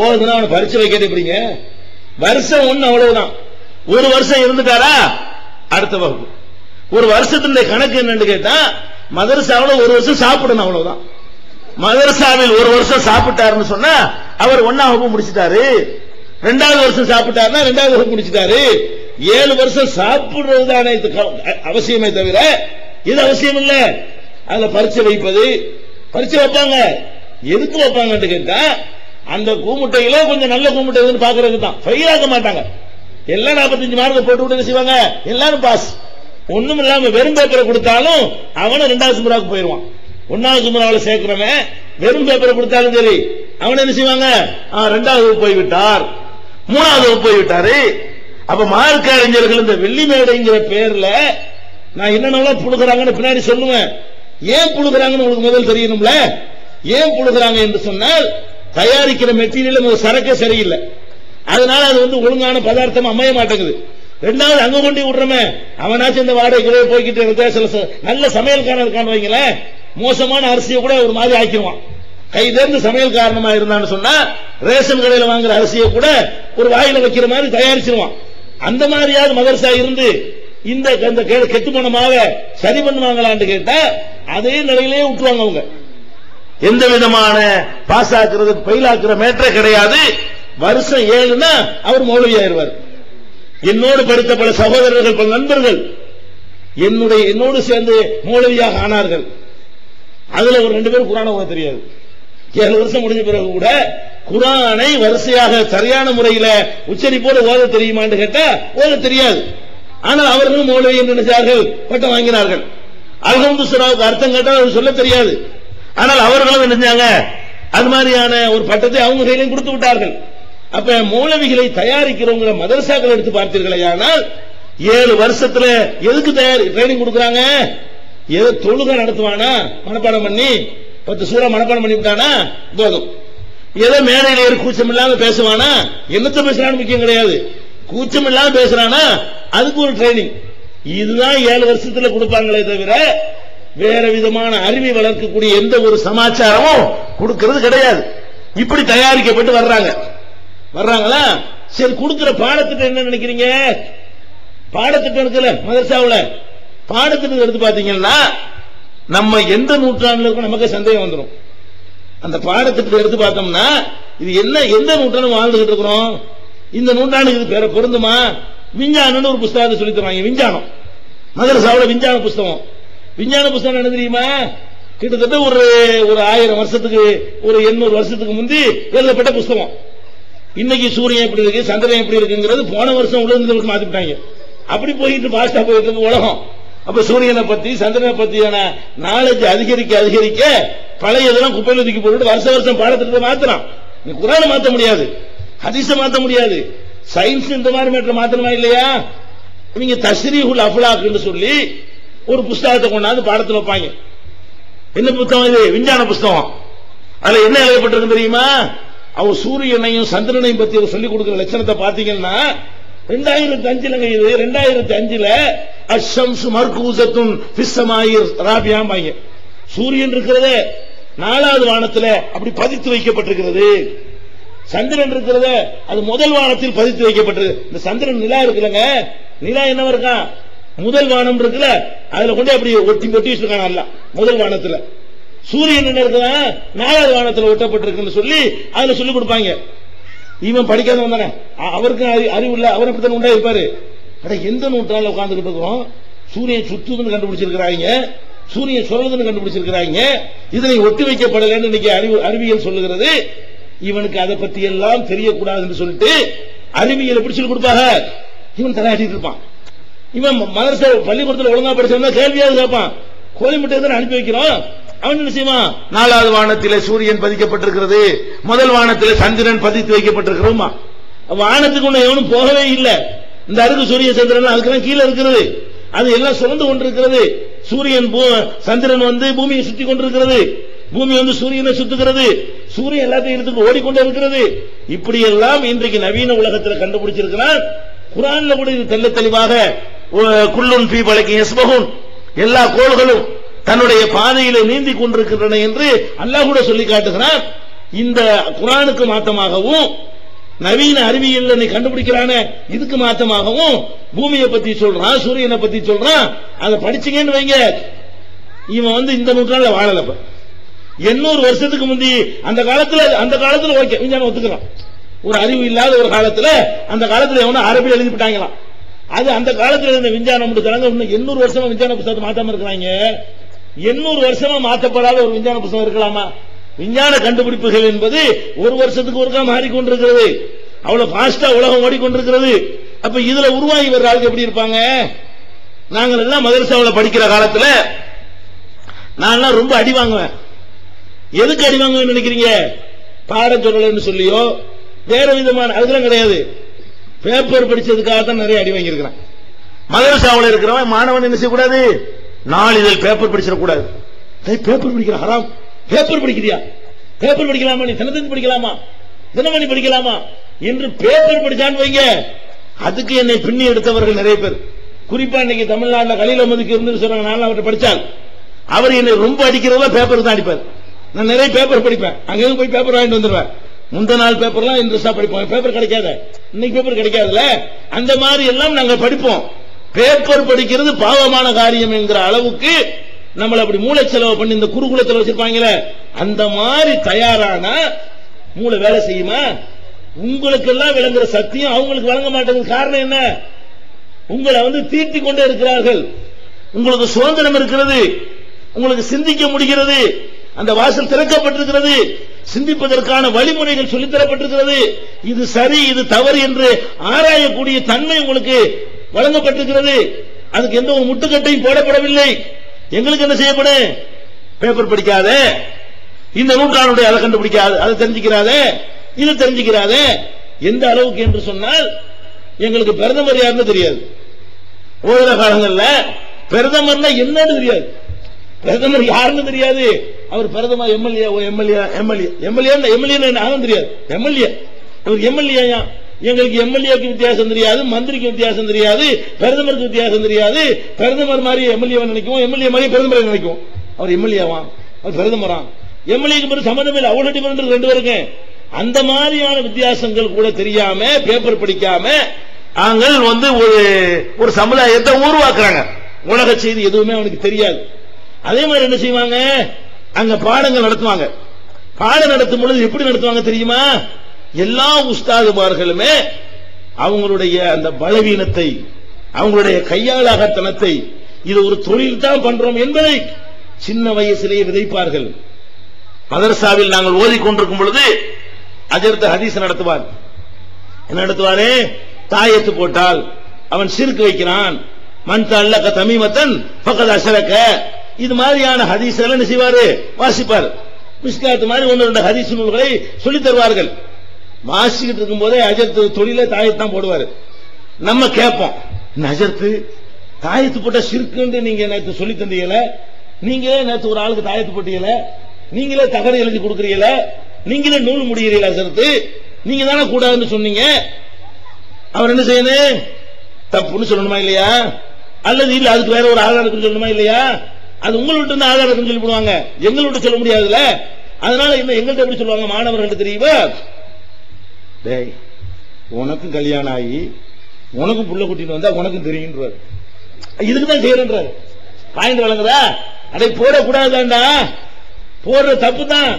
ஓதுனா அவனை பரிச்சு வைக்கிறது எப்படிங்க? வருஷம் ஒண்ணு அவ்வளவுதான். ஒரு வருஷம் இருந்துட்டாரா? அடுத்த வகுப்பு. ஒரு வருஷத்தினுடைய கணக்கு என்னன்னு கேட்டா மதரசாவில் ஒரு வருஷம் சாப்பிடணும் அவ்வளவுதான். மதரசாவில் ஒரு வருஷம் சாப்பிட்டாருன்னு சொன்னா அவர் ஒன்னாம் வகுப்பு முடிச்சிட்டாரு. ரெண்டாவது வருஷம் சாப்பிட்டாருன்னா ரெண்டாவது வகுப்பு முடிச்சிட்டாரு. ஏழு வருஷம் சாப்பிடுறது தானே இது அவசியமே தவிர இது அவசியம் இல்ல அதுல பரிச்சை வைப்பது பரிச்சை வைப்பாங்க. எதுக்கு வைப்பாங்கன்னு கேட்டா அந்த கூமுட்டையில கொஞ்சம் நல்ல கூமுட்டை எதுன்னு பாக்குறதுக்கு தான் ஃபெயில் ஆக மாட்டாங்க. எல்லாம் 45 மார்க் போட்டு விட்டு என்ன செய்வாங்க. எல்லாரும் பாஸ் ஒண்ணும் இல்லாம வெறும் பேப்பரை கொடுத்தாலும் அவனும் ரெண்டாவது சுமராவுக்கு போயிருவான். ஒன்னாவது சுமராவில் சேர்க்கிறவன் வெறும் பேப்பரை கொடுத்தாலும் சரி அவன் என்ன செய்வாங்க? ஆ, ரெண்டாவது போய்விட்டார் மூணாவது போய்விட்டாரு அப்ப மார்க் அறிஞர்கள் இந்த வெள்ளி மேடைங்கிற பேர்ல நான் என்னென்னலாம் புழுகிறாங்கன்னு பின்னாடி சொல்லுவேன். ஏன் புழுகிறாங்கன்னு உங்களுக்கு முதல் தெரியணும்ல? ஏன் புழுகிறாங்க என்று சொன்னால் தயாரிக்கிற மெட்டீரியல் சரக்கே சரியில்லை. அதனால அது வந்து ஒழுங்கான பதார்த்தம் அமைய மாட்டேங்குது. ரெண்டாவது அங்க கொண்டு விடுறமே அவனாச்சும் இந்த வாடகை போய்கிட்டு இருக்க சில நல்ல சமையல்காரன் இருக்கான்னு வைங்களேன் மோசமான அரிசியை கூட ஒரு மாதிரி ஆக்கிடுவான். கை தேர்ந்து சமையல் காரணமா இருந்தான்னு சொன்னா ரேஷன் கடையில வாங்குற அரிசியை கூட ஒரு வாயில வைக்கிற மாதிரி தயாரிச்சிருவான். அந்த மாதிரியாவது மதரசா இருந்து இந்த இந்த கெட்டு போன சரி பண்ணுவாங்களான்னு கேட்டா அதே நிலையிலேயே விட்டுவாங்க அவங்க. எந்த விதமான பாஸ் ஆக்குறது பயிலாக்குற மேட்டரே கிடையாது. வருஷம் ஏழுனா அவர் மௌலவி என்னோடு படித்த பல சகோதரர்கள் பல நண்பர்கள் என்னுடைய என்னோடு சேர்ந்து மௌலவியாக ஆனார்கள். அதுல ஒரு ரெண்டு பேரும் குரான ஓத தெரியாது. ஏழு வருஷம் முடிஞ்ச பிறகு கூட குரானை வரிசையாக சரியான முறையில உச்சரிப்போடு ஓத தெரியுமான்னு கேட்டா ஓத தெரியாது. ஆனால் அவர்களும் மௌலவி என்று நினைச்சார்கள் பட்டம் வாங்கினார்கள். அல்ஹம்து சுராவுக்கு அர்த்தம் கேட்டால் அவர் சொல்ல தெரியாது. ஆனால் அவர்களும் என்ன செஞ்சாங்க? அது மாதிரியான ஒரு பட்டத்தை அவங்க கையிலையும் கொடுத்து விட்டார்கள். அப்ப மூலவிகளை தயாரிக்கிறவங்க மதரசாக்கள் எடுத்து பார்த்தீர்களே ஆனால் ஏழு வருஷத்துல எதுக்கு தயார் ட்ரைனிங் கொடுக்குறாங்க? ஏதோ தொழுகை நடத்துவானா? மனப்பாடம் பண்ணி? பத்து சூறா மனப்பாடம் பண்ணி விட்டானா? போதும். ஏதோ மேடையில் ஏறி கூச்சம் இல்லாம பேசுவானா? என்னத்த பேசுறான்னு முக்கியம் கிடையாது. கூச்சம் இல்லாம பேசுறானா? அதுக்கு ஒரு ட்ரைனிங் இதுதான் ஏழு வருஷத்துல கொடுப்பாங்களே தவிர வேற விதமான அறிவை வளர்க்கக்கூடிய எந்த ஒரு சமாச்சாரமும் கொடுக்கிறது கிடையாது. இப்படி தயாரிக்கப்பட்டு வர்றாங்க. வர்றாங்களா? சரி கொடுக்கிற பாடத்திட்டம் என்ன நினைக்கிறீங்க? பாடத்திட்டம் இருக்குல்ல மதர்சாவில். பாடத்திட்டம் எடுத்து பாத்தீங்கன்னா நம்ம எந்த நூற்றாண்டுல நமக்கு சந்தேகம் வந்துடும் அந்த பாடத்திட்டத்தை எடுத்து பார்த்தோம்னா இது என்ன எந்த நூற்றாண்டு வாழ்ந்துகிட்டு இருக்கிறோம்? இந்த நூற்றாண்டுக்கு இது பேர பொருந்துமா? விஞ்ஞானம்னு ஒரு புஸ்தகத்தை சொல்லி தருவாங்க விஞ்ஞானம். மதரசாவுல விஞ்ஞான புஸ்தகம். விஞ்ஞான புஸ்தகம் என்ன தெரியுமா? கிட்டத்தட்ட ஒரு ஒரு ஆயிரம் வருஷத்துக்கு ஒரு எண்ணூறு வருஷத்துக்கு முந்தி எழுதப்பட்ட புஸ்தகம். இன்னைக்கு சூரியன் எப்படி இருக்கு சந்திரன் எப்படி இருக்குங்கிறது போன வருஷம் உலகத்தில் மாத்திட்டாங்க. அப்படி போயிட்டு பாஸ்டா போயிட்டு இருக்கு உலகம். அப்ப சூரியனை பத்தி சந்திரனை பத்தியான நாலேஜ் அதிகரிக்க அதிகரிக்க பழைய இதெல்லாம் குப்பையில தூக்கி போட்டு வருஷ வருஷம் பாடத்திட்டத்தை மாத்தலாம் நீ குரான மாத்த முடியாது. ஹதீஸ மாத்த முடியாது. சயின்ஸ் இந்த மாதிரி மேட்டர் மாத்தணுமா இல்லையா? நீங்க தஸ்ரீஹுல் அஃப்லாக்னு சொல்லி ஒரு புஸ்தகத்தை கொண்டாந்து பாடத்தில் வைப்பாங்க. என்ன புத்தகம் இது? விஞ்ஞான புஸ்தகம். அதுல என்ன எழுதப்பட்டிருக்கு தெரியுமா? அவர் சூரியனையும் சந்திரனையும் பத்தி அவர் சொல்லிக் கொடுக்கிற லட்சணத்தை பாத்தீங்கன்னா ரெண்டாயிரத்தி அஞ்சுலங்க இது ரெண்டாயிரத்தி அஞ்சுல அஷம்ஸ் மர்கூசத்தும் பிஸ்ஸமாயிர் ராபியாம்பாங்க. சூரியன் இருக்கிறதே நாலாவது வானத்துல அப்படி பதித்து வைக்கப்பட்டிருக்கிறது. சந்திரன் இருக்கிறத அது முதல் வானத்தில் பதித்து வைக்கப்பட்டிருக்கு இந்த சந்திரன் நிலா இருக்குல்லங்க. நிலா என்னவா இருக்கான்? முதல் வானம் இருக்குல்ல அதுல கொண்டு அப்படி ஒட்டி ஒட்டி வச்சிருக்காங்க முதல் வானத்துல. சூரியன் என்ன இருக்குதா நாலாவது வானத்துல ஒட்டப்பட்டிருக்குன்னு சொல்லி அதுல சொல்லி கொடுப்பாங்க. இவன் படிக்காதவன் தானே. அ- அவருக்கு அறிவு இல்ல அவர் அப்படித்தான் உண்டா இருப்பாரு அட எந்த நூற்றாண்டுல உட்காந்துக்கிட்டு இருக்கிறோம் சூரியன் சுத்துதுன்னு கண்டுபிடிச்சிருக்கிறாங்க. சூரியன் சொல்றதுன்னு கண்டுபிடிச்சிருக்கிறாங்க. இதனை ஒட்டி வைக்கப்படலன்னு இன்னைக்கு அறிவு அறிவியல் சொல்லுகிறது. இவனுக்கு அதை பத்தி எல்லாம் தெரியக்கூடாதுன்னு சொல்லிட்டு அறிவியலை எப்படி சொல்லி கொடுப்பாங்க. இவன் தலையாட்டிட்டு இருப்பான். இவன் மதரச பள்ளிக்கூடத்தில் ஒழுங்கா படிச்சவன் கேள்வியாவது கேட்பான். கோழி முட்டை தானே அனுப்பி வைக்கிறோம்? அவன் என்ன செய்வான்? நாலாவது வானத்திலே சூரியன் பதிக்கப்பட்டிருக்கிறது. முதல் வானத்திலே சந்திரன் பதித்து வைக்கப்பட்டிருக்கிறோமா வானத்துக்கு ஒண்ணு எவனும் போகவே இல்லை. இந்த அருக்கு சூரிய சந்திரன் அதுக்கெல்லாம் கீழே இருக்கிறது அது எல்லாம் சுரந்து கொண்டிருக்கிறது. சூரியன் சந்திரன் வந்து பூமியை சுத்தி கொண்டிருக்கிறது. பூமி வந்து சூரியனை சுத்துகிறது. சூரியன் எல்லாத்தையும் எடுத்து ஓடிக்கொண்டே இருக்கிறது. இப்படி எல்லாம் இன்றைக்கு நவீன உலகத்தில் கண்டுபிடிச்சிருக்கிறான். குரான்ல கூட இது தெள்ள தெளிவாக குல்லுன் பி பலகி எஸ்மகுன் எல்லா கோள்களும் தன்னுடைய பாதையிலே நீந்தி கொண்டிருக்கின்றன என்று அல்லாஹ் கூட சொல்லி காட்டுகிறான். இந்த குரானுக்கு மாத்தமாகவும் நவீன அறிவியல் நீ கண்டுபிடிக்கிறானே இதுக்கு மாத்தமாகவும் பூமியை பத்தி சொல்றான் சூரியனை பத்தி சொல்றான். அதை படிச்சீங்கன்னு வைங்க. இவன் வந்து இந்த நூற்றாண்டுல வாழலப்ப எண்ணூறு வருஷத்துக்கு முந்தி அந்த காலத்துல அந்த காலத்துல ஓகே விஞ்ஞானம் ஒத்துக்கலாம் ஒரு அறிவு இல்லாத ஒரு காலத்துல அந்த காலத்துல எவனோ அரபி எழுதிவிட்டாங்களாம் அது அந்த காலத்துல இருந்த விஞ்ஞானம் இருக்கிறாங்க இன்னும் எண்ணூறு வருஷமா விஞ்ஞான புத்தகத்தை மாத்தாம இருக்கிறாங்க. எண்ணூறு வருஷமா மாற்றப்படாத ஒரு விஞ்ஞான புத்தகம் இருக்கலாமா? விஞ்ஞான கண்டுபிடிப்புகள் என்பது ஒரு வருஷத்துக்கு ஒருக்கா மாறிக்கொண்டிருக்கிறது. அவ்வளவு பாஸ்டா உலகம் ஓடிக்கொண்டிருக்கிறது. அப்ப இதுல உருவாகி வர்ற ஆளுக்கு எப்படி இருப்பாங்க? நாங்கள் எல்லாம் மதரசாவில் படிக்கிற காலத்துல நான் ரொம்ப அடி வாங்குவேன். எதுக்கு அடி வாங்குவேன் நினைக்கிறீங்க? பாடம் சொல்லலன்னு சொல்லியோ வேற விதமான அதுக்கெல்லாம் கிடையாது. பேப்பர் படிச்சதுக்காக தான் நிறைய அடி வாங்கியிருக்கிறான். மதரசாவில் இருக்கிறவன் மாணவன் என்ன செய்யக்கூடாது? நாளிதழ் பேப்பர் படிச்சிடக்கூடாது. பேப்பர் படிக்கிற ஹராம். பேப்பர் படிக்கிறியா? பேப்பர் படிக்கலாமா? நீ தினத்தந்தி படிக்கலாமா? தினமணி படிக்கலாமா? என்று பேப்பர் படிச்சான்னு வைங்க. அதுக்கு என்னை பின்னி எடுத்தவர்கள் நிறைய பேர். குறிப்பா இன்னைக்கு தமிழ்நாட்டில் கலில மதுக்கு இருந்து சொல்றாங்க நான் அவர்கிட்ட படிச்சால். அவர் என்னை ரொம்ப அடிக்கிறதுல பேப்பர் தான் அடிப்பார். நான் நிறைய பேப்பர் படிப்பேன். அங்க போய் பேப்பர் வாங்கிட்டு வந்துடுவேன் முந்த நாள் பேப்பர்லாம் இன்ட்ரெஸ்டா படிப்போம். பேப்பர் கிடைக்காத. இன்னைக்கு பேப்பர் கிடைக்காதுல்ல? அந்த மாதிரி எல்லாம் நாங்க படிப்போம். பேப்பர் படிக்கிறது பாவமான காரியம் என்கிற அளவுக்கு நம்மள அப்படி மூளை செலவு பண்ணி இந்த குருகுலத்தில் வச்சிருப்பாங்களே அந்த மாதிரி தயாரானா மூளை வேலை செய்யுமா? உங்களுக்கு எல்லாம் விளங்குற சத்தியம் அவங்களுக்கு வழங்க மாட்டேங்குது. காரணம் என்ன? உங்களை வந்து தீட்டி கொண்டே இருக்கிறார்கள். உங்களுக்கு சுதந்திரம் இருக்கிறது. உங்களுக்கு சிந்திக்க முடிகிறது. அந்த வாசல் திறக்கப்பட்டிருக்கிறது. சிந்திப்பதற்கான வழிமுறைகள் சொல்லித் தரப்பட்டிருக்கிறது. இது சரி இது தவறு என்று ஆராயக்கூடிய தன்மை உங்களுக்கு வழங்கப்பட்டிருக்கிறது. அதுக்கு எந்த ஒரு முட்டுக்கட்டையும் போடப்படவில்லை. எங்களுக்கு என்ன செய்யப்படும் பேப்பர் படிக்காத. இந்த நூற்றாண்டுடைய அதை கண்டுபிடிக்காத அதை தெரிஞ்சுக்கிறாத இது தெரிஞ்சுக்கிறாத. எந்த அளவுக்கு என்று சொன்னால் எங்களுக்கு பிரதமர் யாருன்னு தெரியாது. ஓரிட காலங்கள்ல பிரதமர்னா என்னன்னு தெரியாது. பிரதமர் யாருன்னு தெரியாது. அவர் பிரதமர் MLA MLA MLA. MLA MLA நானும் தெரியாது. எம்எல்ஏ. அவர் எம்எல்ஏ எங்களுக்கு எம்எல்ஏக்கு வித்தியாசம் தெரியாது மந்திரிக்கு வித்தியாசம் தெரியாது பிரதமருக்கு வித்தியாசம் தெரியாது. பிரதமர் மாதிரி எம்எல்ஏ நினைக்கும் எம்எல்ஏ மாதிரி பிரதமரை நினைக்கும் அவர் எம்எல்ஏவா? அவர் பிரதமரா? எம்எல்ஏக்கு பிறகு சம்மந்தம் இல்லை. அவ்வளவு டிஃபரெண்ட் ரெண்டு பேருக்கு அந்த மாதிரியான வித்தியாசங்கள் கூட தெரியாம பேப்பர் படிக்காம நாங்கள் வந்து ஒரு ஒரு சமுதாயத்தை உருவாக்குறாங்க. உலக செய்தி எதுவுமே அவனுக்கு தெரியாது. அதே மாதிரி என்ன செய்வாங்க? அங்க பாடங்கள் நடத்துவாங்க. பாடம் நடத்தும் பொழுது எப்படி நடத்துவாங்க தெரியுமா? எல்லா உஸ்தாதுமார்களுமே அவங்களுடைய அந்த பலவீனத்தை அவங்களுடைய கையாளாகத்தனத்தை இது ஒரு தொழில் தான் பண்றோம் என்பதை சின்ன வயசிலேயே விதைப்பார்கள். மதரசாவில் நாங்கள் ஓதிக்கொண்டிருக்கும் பொழுது அஜர்த்த ஹதீஸ் நடத்துவார். என்ன நடத்துவாரு? தாயத்து போட்டால் அவன் சிறுக்கு வைக்கிறான். மண் தள்ளக்க தமிமத்தன் பக்கத்து அசரக்க இது மாதிரியான ஹதீஸ் எல்லாம் செய்வாரு? வாசிப்பார். மிஸ்காத் மாதிரி ஒன்று ரெண்டு ஹதீஸ் நூல்களை சொல்லித் தருவார்கள். வாசிக்கிட்டு இருக்கும் போதே அஜர்த்து தொழில தாயத்தான் போடுவார். நம்ம கேட்போம் நஜர்த்து தாயத்து போட்ட சிறுக்குன்னு நீங்க நேற்று சொல்லி தந்தீங்கல நீங்களே நேற்று ஒரு ஆளுக்கு தாயத்து போட்டீங்கல நீங்களே தகடு எழுதி கொடுக்குறீங்கள? நீங்களே நூல் முடிகிறீங்களா அஜர்த்து? நீங்க தானே கூடாதுன்னு சொன்னீங்க. அவர் என்ன செய்யணும்? தப்புன்னு சொல்லணுமா இல்லையா? அல்லது இல்ல அதுக்கு வேற ஒரு ஆதாரத்துக்கு சொல்லணுமா இல்லையா? அது உங்கள்கிட்ட இருந்து ஆதாரம் சொல்லி போடுவாங்க எங்கள்கிட்ட சொல்ல முடியாதுல்ல? அதனால இன்னும் எங்கள்கிட்ட எப்படி சொல்லுவாங்க? மாணவர்கள்ட்ட தெரியுமா? டேய் உனக்கும் கல்யாணம் ஆகி உனக்கும் புள்ள குட்டின்னு வந்தா உனக்கும் தெரியுன்றாரு இதுக்கு தான் செய்யறன்றாரு பாயிண்ட் வழங்குதா? அதை போடக்கூடாதாண்டா போடுற தப்பு தான்.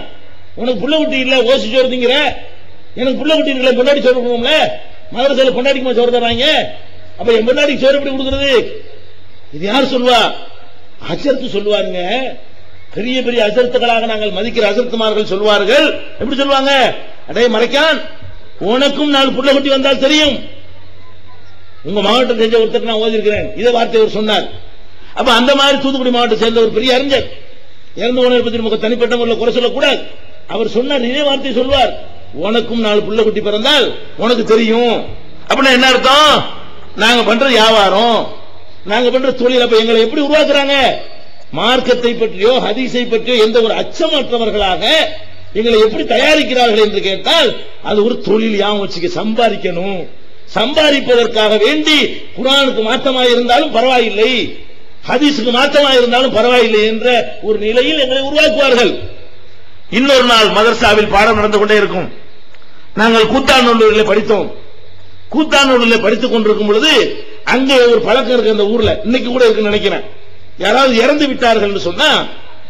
உனக்கு புள்ள குட்டி இல்ல ஓசி சோறு திங்கிற எனக்கு புள்ள குட்டி இல்ல பொண்டாடி சோறு கொடுப்போம்ல மதுரை பொண்டாடிக்குமா சோறு தராங்க அப்ப என் பொண்டாடிக்கு சோறு எப்படி கொடுக்கறது? இது யார் சொல்லுவா? அசர்த்து சொல்லுவாருங்க பெரிய பெரிய அசர்த்துகளாக நாங்கள் மதிக்கிற அசர்த்துமார்கள் சொல்வார்கள் எப்படி சொல்லுவாங்க? அடே மறைக்கான் உனக்கும் நாலு புள்ள குட்டி வந்தால் தெரியும். உங்க மாவட்டம் செஞ்ச ஒருத்தர் நான் ஓதிருக்கிறேன் இதை வார்த்தை அவர் சொன்னார். அப்ப அந்த மாதிரி தூத்துக்குடி மாவட்டம் சேர்ந்த ஒரு பெரிய அறிஞர் இறந்து போனதை பத்தி நமக்கு தனிப்பட்ட முறையில் குறை சொல்லக்கூடாது. அவர் சொன்னார் இதே வார்த்தை சொல்வார் உனக்கும் நாலு புள்ள குட்டி பிறந்தால் உனக்கு தெரியும். அப்படின்னா என்ன அர்த்தம்? நாங்க பண்ற வியாபாரம். நாங்க பண்ற தொழில் அப்ப எங்களை எப்படி உருவாக்குறாங்க? மார்க்கத்தை பற்றியோ ஹதீஸை பற்றியோ எந்த ஒரு அச்சமற்றவர்களாக எங்களை எப்படி தயாரிக்கிறார்கள் என்று கேட்டால் அது ஒரு தொழில் யாவும் வச்சுக்க சம்பாதிக்கணும். சம்பாதிப்பதற்காக வேண்டி குரானுக்கு மாற்றமாக இருந்தாலும் பரவாயில்லை ஹதீஸுக்கு மாற்றமாக இருந்தாலும் பரவாயில்லை என்ற ஒரு நிலையில் எங்களை உருவாக்குவார்கள். இன்னொரு நாள் மதர்சாவில் பாடம் நடந்து கொண்டே இருக்கும். நாங்கள் கூத்தானூரில் படித்தோம். கூத்தானூரில் படித்துக் கொண்டிருக்கும் பொழுது அங்கே ஒரு பழக்கம் இருக்கு அந்த ஊர்ல. இன்னைக்கு கூட இருக்குன்னு நினைக்கிறேன். யாராவது இறந்து விட்டார்கள் சொன்னா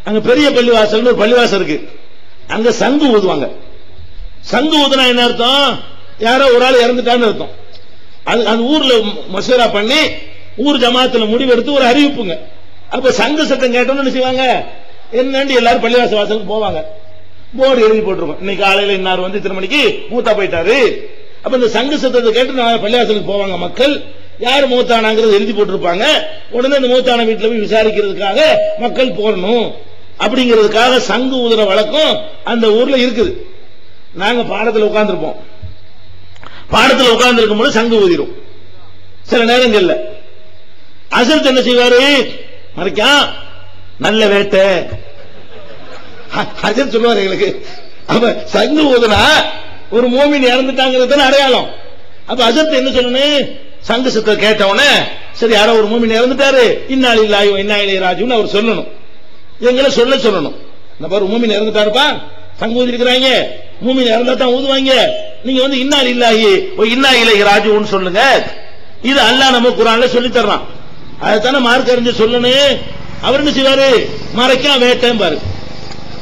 அங்க பெரிய பள்ளிவாசல் ஒரு பள்ளிவாசல் இருக்கு. அங்க சங்கு ஊதுவாங்க. சங்கு ஊதுனா என்ன அர்த்தம்? யாரோ ஒரு ஆள் இறந்துட்டான்னு அர்த்தம். அது அந்த ஊர்ல மசூரா பண்ணி ஊர் ஜமாத்துல முடிவெடுத்து ஒரு அறிவிப்புங்க. அப்ப சங்கு சத்தம் கேட்டோம்னு செய்வாங்க என்னன்னு எல்லாரும் பள்ளிவாச வாசலுக்கு போவாங்க. போர்டு எழுதி போட்டுருவோம் இன்னைக்கு காலையில இன்னார் வந்து இத்தனை மணிக்கு மூத்தா போயிட்டாரு. அப்ப இந்த சங்கு சத்தத்தை கேட்டு பள்ளிவாசலுக்கு போவாங்க மக்கள். யார் மூத்தானாங்கிறது எழுதி போட்டிருப்பாங்க. உடனே இந்த மூத்தான வீட்டில் போய் விசாரிக்கிறதுக்காக மக்கள் போடணும் அப்படிங்கிறதுக்காக சங்கு ஊதுற வழக்கம் அந்த ஊர்ல இருக்குது. நாங்க பாடத்துல உட்கார்ந்துருப்போம். பாடத்துல உட்கார்ந்து இருக்கும் போது சங்கு ஊதிரும். சில நேரங்கள்ல. அசல் என்ன செய்வாரு? மறைக்கா? நல்ல வேட்டை. அஜர் சொல்லுவாரு எங்களுக்கு. அப்ப சங்கு ஊதுனா ஒரு மோமின் இறந்துட்டாங்கிறது தானே அடையாளம். அப்ப அசத்து என்ன சொல்லணும்? சங்கு சத்தை கேட்டவனே சரி யாரோ ஒரு மூமின் இறந்துட்டாரு. இன்னாலி இல்லாயோ இன்னாயிலே ராஜுன்னு அவர் சொல்லணும். எங்களை சொல்ல சொல்லணும். இந்த பாரு மூமின் இறந்துட்டாருப்பா. சங்கு ஊதி இருக்கிறாங்க மூமின் இறந்தா தான் ஊதுவாங்க. நீங்க வந்து இன்னால் இல்லாஹி ஓ இன்னா இலை ராஜுன்னு சொல்லுங்க. இது அல்லாஹ் நம்ம குரான்ல சொல்லி தர்றான். அதைத்தானே மார்க் அறிஞ்சு சொல்லணும். அவர் என்ன செய்வாரு? மறைக்கா வேட்டேன் பாரு.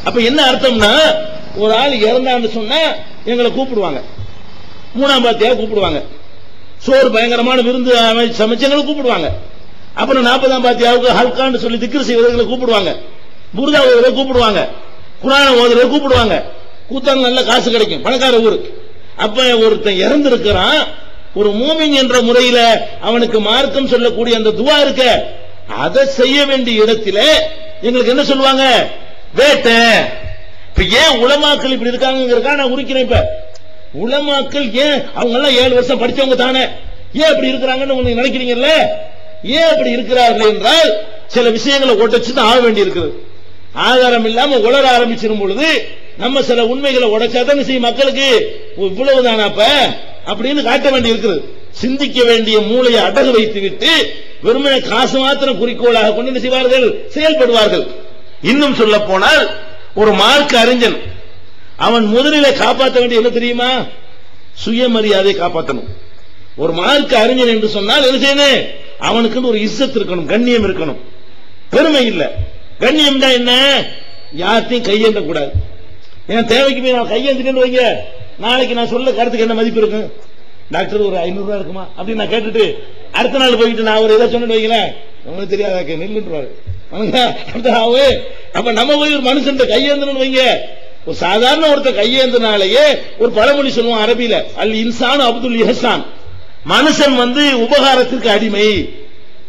அப்ப என்ன அர்த்தம்னா ஒரு ஆள் இறந்தான்னு சொன்னா எங்களை கூப்பிடுவாங்க. மூணாம் பாத்தியா கூப்பிடுவாங்க. சோறு பயங்கரமான விருந்து அமைச்சு எங்களை கூப்பிடுவாங்க. அப்புறம் நாற்பதாம் பாத்தியாவுக்கு ஹல்கான்னு சொல்லி திக்ரு செய்வதற்கு கூப்பிடுவாங்க. புருதா ஓதுறத கூப்பிடுவாங்க. குரான ஓதுறத கூப்பிடுவாங்க. கூத்தாங்க நல்ல காசு கிடைக்கும். பணக்கார ஊரு. அப்ப ஒருத்தன் இறந்திருக்கிறான். ஒரு மூமிங் என்ற முறையில அவனுக்கு மார்க்கம் சொல்லக்கூடிய அந்த துவா இருக்க. அதை செய்ய வேண்டிய இடத்துல எங்களுக்கு என்ன சொல்லுவாங்க? வேட்டை. இப்ப ஏன் உளமாக்கள் இப்படி இருக்காங்க நான் உரிக்கிறேன் இப்ப. உலமாக்கள் ஏன் அவங்க எல்லாம் ஏழு வருஷம் படிச்சவங்க தானே? ஏன் அப்படி இருக்கிறாங்கன்னு நினைக்கிறீங்கல்ல? ஏன் அப்படி இருக்கிறார்கள் என்றால் சில விஷயங்களை உடைச்சு தான் ஆக வேண்டி இருக்குது ஆதாரம் இல்லாம உலர ஆரம்பிச்சிடும் பொழுது நம்ம சில உண்மைகளை உடைச்சாதான் செய்யும் மக்களுக்கு. இவ்வளவு தானாப்ப அப்படின்னு காட்ட வேண்டி இருக்குது சிந்திக்க வேண்டிய மூளையை அடகு வைத்து விட்டு வெறுமனை காசு மாத்திரம் குறிக்கோளாக கொண்டு செய்வார்கள்? செயல்படுவார்கள். இன்னும் சொல்ல போனால் ஒரு மார்க் அறிஞன் அவன் முதலில காப்பாற்ற வேண்டிய என்ன தெரியுமா? சுயமரியாதை காப்பாற்றணும். ஒரு மார்க் அறிஞன் என்று சொன்னால் என்ன செய்யணும்? அவனுக்கு ஒரு இஸ்ஸத் இருக்கணும் கண்ணியம் இருக்கணும். பெருமை இல்ல. கண்ணியம் என்ன? யார்த்தையும் கையேந்த கூடாது. என் தேவைக்கு போய் நான் கையேந்துட்டேன்னு வைங்க. நாளைக்கு நான் சொல்ல கருத்துக்கு என்ன மதிப்பு இருக்கும் டாக்டர் ஒரு ஐநூறு ரூபா இருக்குமா? அப்படின்னு நான் கேட்டுட்டு அடுத்த நாள் போயிட்டு நான் ஒரு இதை சொன்னு வைங்களேன். உங்களுக்கு தெரியாத? நில்லுன்றாரு அப்ப நம்ம போய் ஒரு மனுஷன் கையேந்தணும் வைங்க. ஒரு சாதாரண ஒருத்த கையேந்தினாலேயே ஒரு பழமொழி சொல்லுவோம் அரபியில அல் இன்சான் அப்துல் இஹசான். மனுஷன் வந்து உபகாரத்திற்கு அடிமை.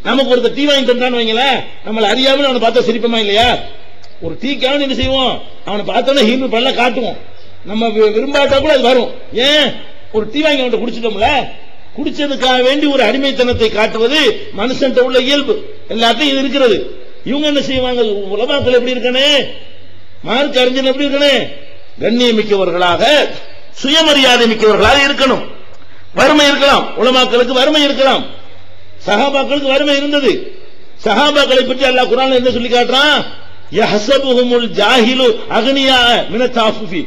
நமக்கு ஒருத்தர் டீ வாங்கி தந்தான்னு வைங்களேன் நம்மள அறியாமல் அவனை பார்த்தா சிரிப்பமா இல்லையா? ஒரு டீக்கான என்ன செய்வோம்? அவனை பார்த்தோன்னா ஹீனு பண்ணல காட்டுவோம். நம்ம விரும்பாட்டா கூட அது வரும். ஏன்? ஒரு டீ வாங்கி அவன்கிட்ட குடிச்சிட்டோம்ல? குடிச்சதுக்காக வேண்டி ஒரு அடிமைத்தனத்தை காட்டுவது மனுஷன் உள்ள இயல்பு. எல்லாத்தையும் இது இருக்கிறது. இவங்க என்ன செய்வாங்க? உலமாக்கள் எப்படி இருக்கனே? மார்க் அறிஞர் எப்படி இருக்கனே கண்ணியமிக்கவர்களாக சுயமரியாதை மிக்கவர்களாக இருக்கணும். வறுமை இருக்கலாம். உலமாக்களுக்கு வறுமை இருக்கலாம். சகாபாக்களுக்கு வறுமை இருந்தது. சகாபாக்களை பற்றி அல்லாஹ் குரான் என்ன சொல்லி காட்டுறான்? யஹசபுஹுமுல் ஜாஹிலு அகனியா மின தாஃபுஃபி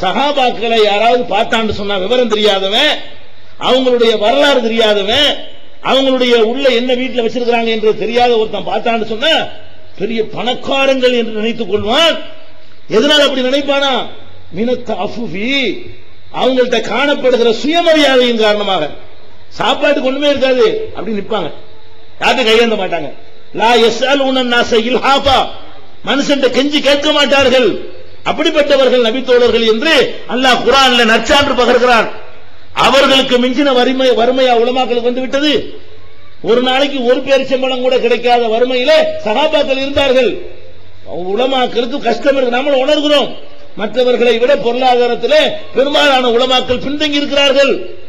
சகாபாக்களை யாராவது பார்த்தான்னு சொன்னா விவரம் தெரியாதவன் அவங்களுடைய வரலாறு தெரியாதவன் அவங்களுடைய உள்ள என்ன வீட்டுல வச்சிருக்கிறாங்க என்று தெரியாத ஒருத்தன் பார்த்தான்னு சொன்னா பெரிய பணக்காரங்கள் என்று நினைத்துக் கொள்வான் எதனால் அப்படி நினைப்பானா? மினத்த அஃபுஃபி அவங்கள்ட்ட காணப்படுகிற சுயமரியாதையின் காரணமாக. சாப்பாட்டுக்கு ஒண்ணுமே இருக்காது. அப்படி நிப்பாங்க யார்கிட்ட கையேந்த மாட்டாங்க. லா எஸ்ஆல் உனன் நாசையில் ஹாபா மனுஷன் கெஞ்சி கேட்க மாட்டார்கள். அப்படிப்பட்டவர்கள் நபித்தோழர்கள் என்று அல்லாஹ் குரான்ல நற்சான்று பகர்கிறான். அவர்களுக்கு மிஞ்சின வறுமை வறுமையா உலமாக்களுக்கு வந்து விட்டது. ஒரு நாளைக்கு ஒரு பேரிச்சம்பளம் கூட கிடைக்காத வறுமையில சகாபாக்கள் இருந்தார்கள். உலமாக்களுக்கு கஷ்டம் இருக்கு. நாம உணர்கிறோம். மற்றவர்களை விட பொருளாதாரத்தில் பெரும்பாலான உலமாக்கள் பின்தங்கி இருக்கிறார்கள்.